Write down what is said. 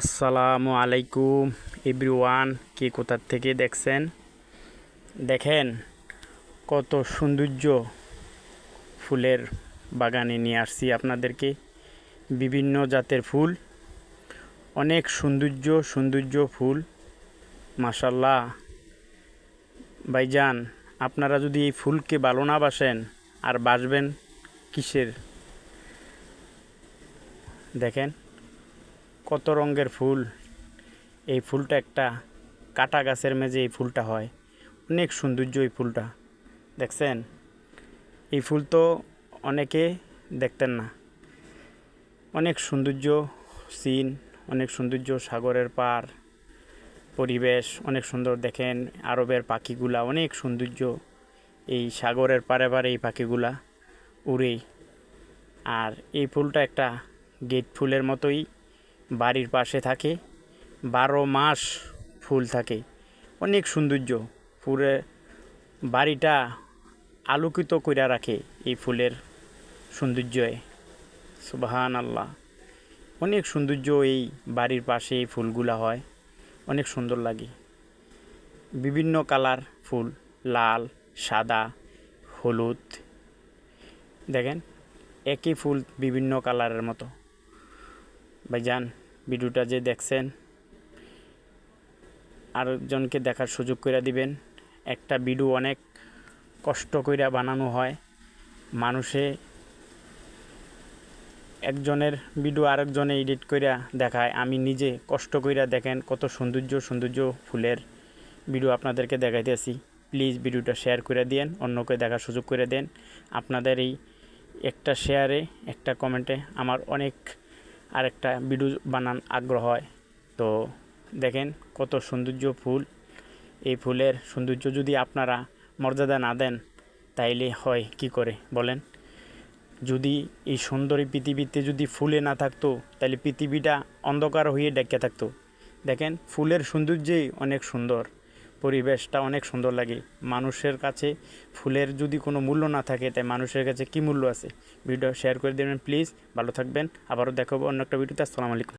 আসসালামু আলাইকুম এভরিওয়ান, কে কোথার থেকে দেখছেন? দেখেন কত সৌন্দর্য ফুলের বাগানে নিয়ে আসছি আপনাদেরকে। বিভিন্ন জাতের ফুল, অনেক সৌন্দর্য সৌন্দর্য ফুল। মাসাল্লাহ ভাইজান, আপনারা যদি এই ফুলকে ভালো না বাসেন, আর বাসবেন কিসের? দেখেন। কত রঙের ফুল। এই ফুলটা একটা কাটা গাছের মেঝে এই ফুলটা হয়। অনেক সৌন্দর্য এই ফুলটা। দেখছেন? এই ফুল তো অনেকে দেখতেন না। অনেক সৌন্দর্য সিন, অনেক সৌন্দর্য সাগরের পার পরিবেশ, অনেক সুন্দর দেখেন আরবের পাখিগুলা, অনেক সৌন্দর্য এই সাগরের পারে পারে এই পাখিগুলা উড়েই। আর এই ফুলটা একটা গেট ফুলের মতোই বাড়ির পাশে থাকে। বারো মাস ফুল থাকে। অনেক সৌন্দর্য। পুরে বাড়িটা আলোকিত করে রাখে এই ফুলের সৌন্দর্যে। সুবাহান আল্লাহ অনেক সৌন্দর্য এই বাড়ির পাশে এই ফুলগুলা হয়। অনেক সুন্দর লাগে। বিভিন্ন কালার ফুল, লাল, সাদা, হলুদ। দেখেন, একই ফুল বিভিন্ন কালারের মতো। ভাইজান ভিডিওটা যে দেখছেন, আরেকজনকে দেখার সুযোগ করে দিবেন। একটা ভিডিও অনেক কষ্ট কইরা বানানো হয়। মানুষে একজনের ভিডিও আরেকজনে এডিট কইরা দেখায়। আমি নিজে কষ্ট কইরা দেখেন কত সৌন্দর্য সৌন্দর্য ফুলের ভিডিও আপনাদেরকে দেখাইতেছি। প্লিজ ভিডিওটা শেয়ার করে দিন অন্যকে দেখার সুযোগ করে দেন। আপনাদের এই একটা শেয়ারে, একটা কমেন্টে আমার অনেক আরেকটা ভিডিও বানান আগ্রহ হয়। তো দেখেন কত সৌন্দর্য ফুল। এই ফুলের সৌন্দর্য যদি আপনারা মর্যাদা না দেন, তাইলে হয় কি করে বলেন? যদি এই সুন্দরী পৃথিবীতে যদি ফুলে না থাকতো তাহলে পৃথিবীটা অন্ধকার হয়ে ডেকে থাকতো। দেখেন ফুলের সৌন্দর্যেই অনেক সুন্দর। পরিবেশটা অনেক সুন্দর লাগে। মানুষের কাছে ফুলের যদি কোনো মূল্য না থাকে, তাই মানুষের কাছে কী মূল্য আছে? ভিডিও শেয়ার করে দেবেন, প্লিজ। ভালো থাকবেন। আবারও দেখাবো অন্য একটা ভিডিওতে। আসসালামু আলাইকুম।